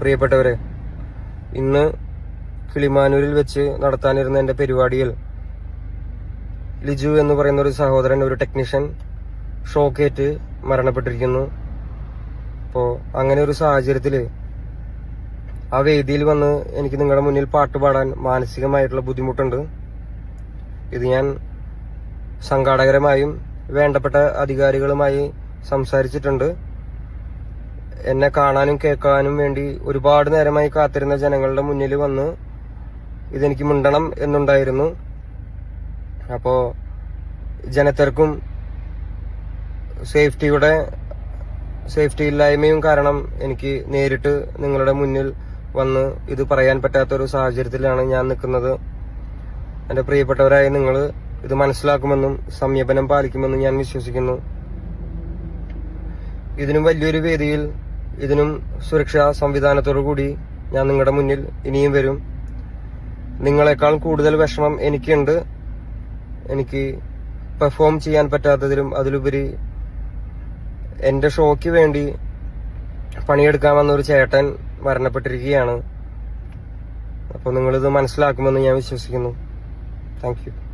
പ്രിയപ്പെട്ടവരെ ഇന്ന് കിളിമാനൂരിൽ വെച്ച് നടത്താനിരുന്ന എന്റെ പരിപാടിയിൽ ലിജു എന്ന് പറയുന്ന ഒരു സഹോദരൻ ഒരു ടെക്നീഷ്യൻ ഷോക്കേറ്റ് മരണപ്പെട്ടിരിക്കുന്നു. അപ്പോൾ അങ്ങനെ ഒരു സാഹചര്യത്തിൽ ആ വേദിയിൽ വന്ന് എനിക്ക് നിങ്ങളുടെ മുന്നിൽ പാട്ട് പാടാൻ മാനസികമായിട്ടുള്ള ബുദ്ധിമുട്ടുണ്ട്. ഇത് ഞാൻ സംഘാടകരമായും വേണ്ടപ്പെട്ട അധികാരികളുമായി സംസാരിച്ചിട്ടുണ്ട്. എന്നെ കാണാനും കേൾക്കാനും വേണ്ടി ഒരുപാട് നേരമായി കാത്തിരുന്ന ജനങ്ങളുടെ മുന്നിൽ വന്ന് ഇതെനിക്ക് മുണ്ടണം എന്നുണ്ടായിരുന്നു. അപ്പോൾ ജനത്തിരക്കും സേഫ്റ്റിയുടെ സേഫ്റ്റി ഇല്ലായ്മയും കാരണം എനിക്ക് നേരിട്ട് നിങ്ങളുടെ മുന്നിൽ വന്ന് ഇത് പറയാൻ പറ്റാത്തൊരു സാഹചര്യത്തിലാണ് ഞാൻ നിൽക്കുന്നത്. എന്റെ പ്രിയപ്പെട്ടവരായ നിങ്ങൾ ഇത് മനസ്സിലാക്കുമെന്നും സംയമനം പാലിക്കുമെന്നും ഞാൻ വിശ്വസിക്കുന്നു. ഇതിനും വലിയൊരു വേദിയിൽ ഇതിനും സുരക്ഷാ സംവിധാനത്തോടു കൂടി ഞാൻ നിങ്ങളുടെ മുന്നിൽ ഇനിയും വരും. നിങ്ങളെക്കാൾ കൂടുതൽ വിഷമം എനിക്കുണ്ട്. എനിക്ക് പെർഫോം ചെയ്യാൻ പറ്റാത്തതിലും അതിലുപരി എന്റെ ഷോയ്ക്ക് വേണ്ടി പണിയെടുക്കാമെന്ന ഒരു ചേട്ടൻ മരണപ്പെട്ടിരിക്കുകയാണ്. അപ്പോൾ നിങ്ങളിത് മനസ്സിലാക്കുമെന്ന് ഞാൻ വിശ്വസിക്കുന്നു. Thank you